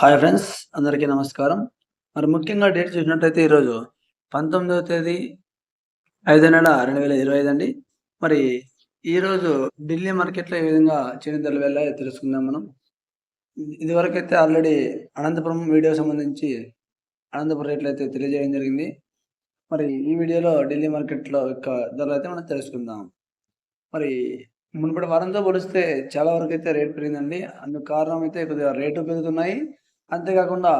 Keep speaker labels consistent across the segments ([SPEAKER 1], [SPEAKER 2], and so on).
[SPEAKER 1] Hi friends అందరికీ నమస్కారం. మరి ముఖ్యంగా డేట్ చూసినట్టయితే ఈరోజు పంతొమ్మిదవ తేదీ ఐదో నెల రెండు వేల ఇరవై ఐదు అండి. మరి ఈరోజు ఢిల్లీ మార్కెట్లో ఏ విధంగా చిన్న ధరలు వెళ్ళాయో తెలుసుకుందాం మనం. ఇదివరకైతే ఆల్రెడీ అనంతపురం వీడియో సంబంధించి అనంతపురం రేట్లు అయితే తెలియజేయడం జరిగింది. మరి ఈ వీడియోలో ఢిల్లీ మార్కెట్లో యొక్క ధరలు అయితే మనం తెలుసుకుందాం. మరి మునుపటి వారంతో పోలిస్తే చాలా వరకు అయితే రేట్ పెరిగిందండి. అందుకు కారణం అయితే కొద్దిగా రేటు పెరుగుతున్నాయి. అంతేకాకుండా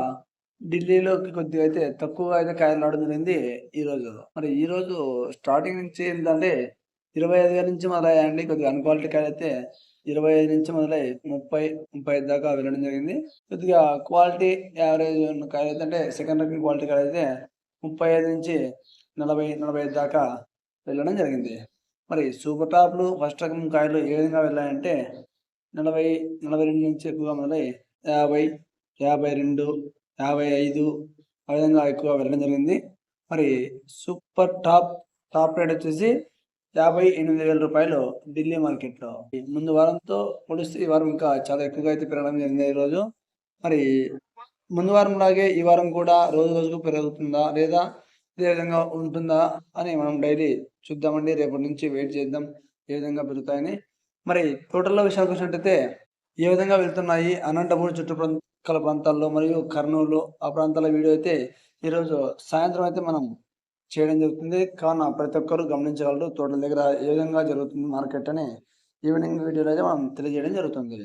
[SPEAKER 1] ఢిల్లీలోకి కొద్దిగా అయితే తక్కువగా అయితే కాయలు రావడం జరిగింది ఈరోజు మరి ఈరోజు స్టార్టింగ్ నుంచి ఏంటంటే ఇరవై ఐదు వేల నుంచి మొదలయ్యాయండి. కొద్దిగా అన్క్వాలిటీ కాయలు అయితే ఇరవై ఐదు నుంచి మొదలై ముప్పై ముప్పై ఐదు దాకా వెళ్ళడం జరిగింది. కొద్దిగా క్వాలిటీ యావరేజ్ ఉన్న కాయలు అయితే అంటే సెకండ్ రకం క్వాలిటీ కాయలు అయితే ముప్పై ఐదు నుంచి నలభై నలభై ఐదు దాకా వెళ్ళడం జరిగింది. మరి సూపర్ టాప్లు ఫస్ట్ రకం కాయలు ఏ విధంగా వెళ్ళాయంటే నలభై నలభై రెండు నుంచి ఎక్కువగా మొదలై యాభై యాభై రెండు యాభై ఐదు ఆ విధంగా ఎక్కువ వెళ్ళడం జరిగింది. మరి సూపర్ టాప్ టాప్ రేట్ వచ్చేసి యాభై ఎనిమిది వేల రూపాయలు ఢిల్లీ మార్కెట్లో. ముందు వారంతో పోలిస్తే ఈ వారం ఇంకా చాలా ఎక్కువగా అయితే పెరగడం జరిగింది ఈరోజు మరి ముందు వారం లాగే ఈ వారం కూడా రోజు రోజుకు పెరుగుతుందా లేదా ఇదే విధంగా ఉంటుందా అని మనం డైలీ చూద్దామండి. రేపటి నుంచి వెయిట్ చేద్దాం ఏ విధంగా పెరుగుతాయని. మరి టోటల్లో విషయాలకు వచ్చినట్టయితే ఏ విధంగా వెళ్తున్నాయి? అనంతపురం కల ప్రాంతాల్లో మరియు కర్నూలు ఆ ప్రాంతాల వీడియో అయితే ఈరోజు సాయంత్రం అయితే మనం చేయడం జరుగుతుంది. కావున ప్రతి ఒక్కరు గమనించగలరు. తోటల దగ్గర ఏ విధంగా జరుగుతుంది మార్కెట్ అని ఈవినింగ్ వీడియోలో అయితే మనం తెలియజేయడం జరుగుతుంది.